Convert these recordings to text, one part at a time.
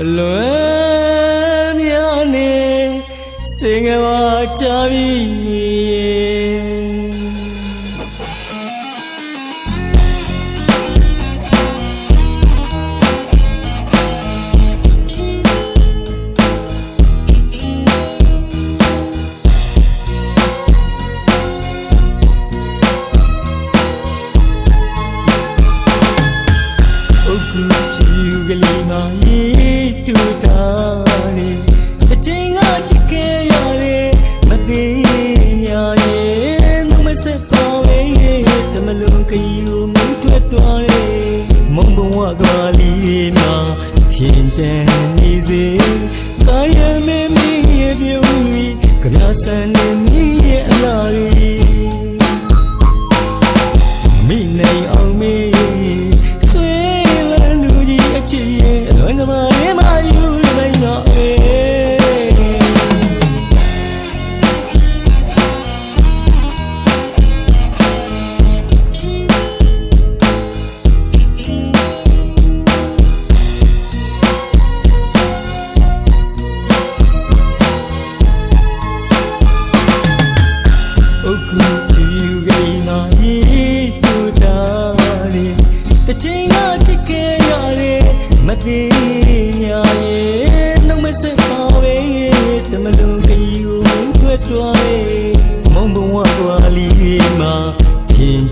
အလွန်များနေစင်ကဘာချပြီ လက်တော်လေးမုံဘဝကလေးများထင်ကြံနေစေကာယမေမေပြုံးဤကြဆန်နေ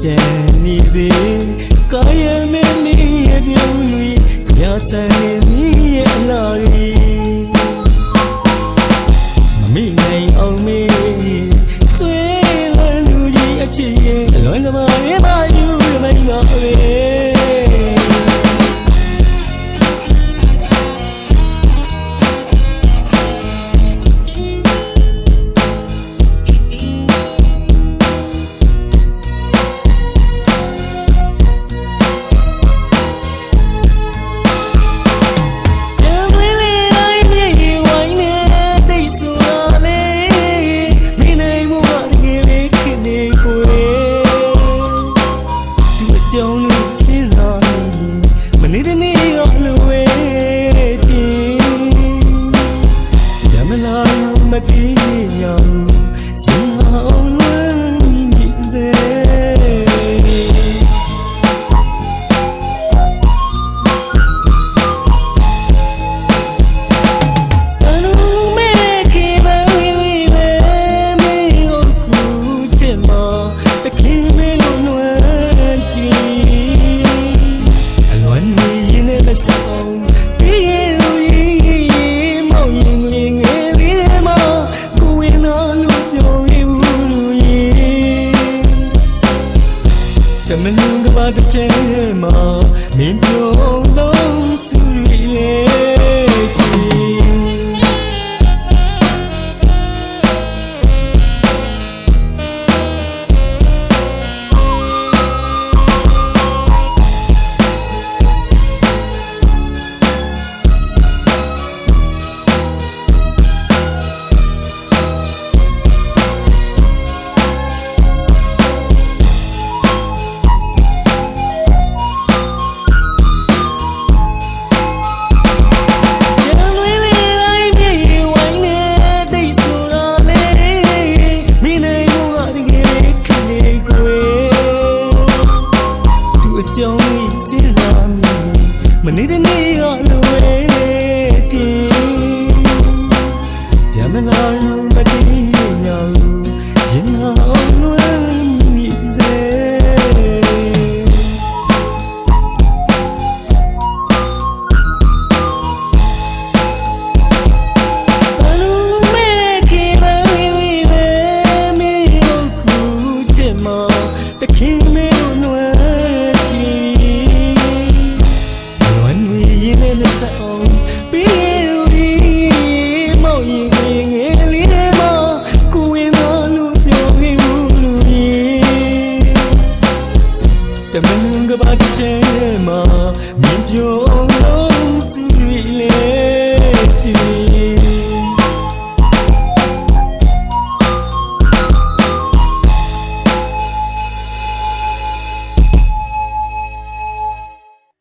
ကြံနေစေကာယမဲမင်းရဲ့ပြုံးလို့ရဆန်နေမိရဲ့လာရီ ကြုံလို့စဉ်းစားနေမနေ့တနေ့ တမန်ကပါချဲမှာမြင်ပြောလို့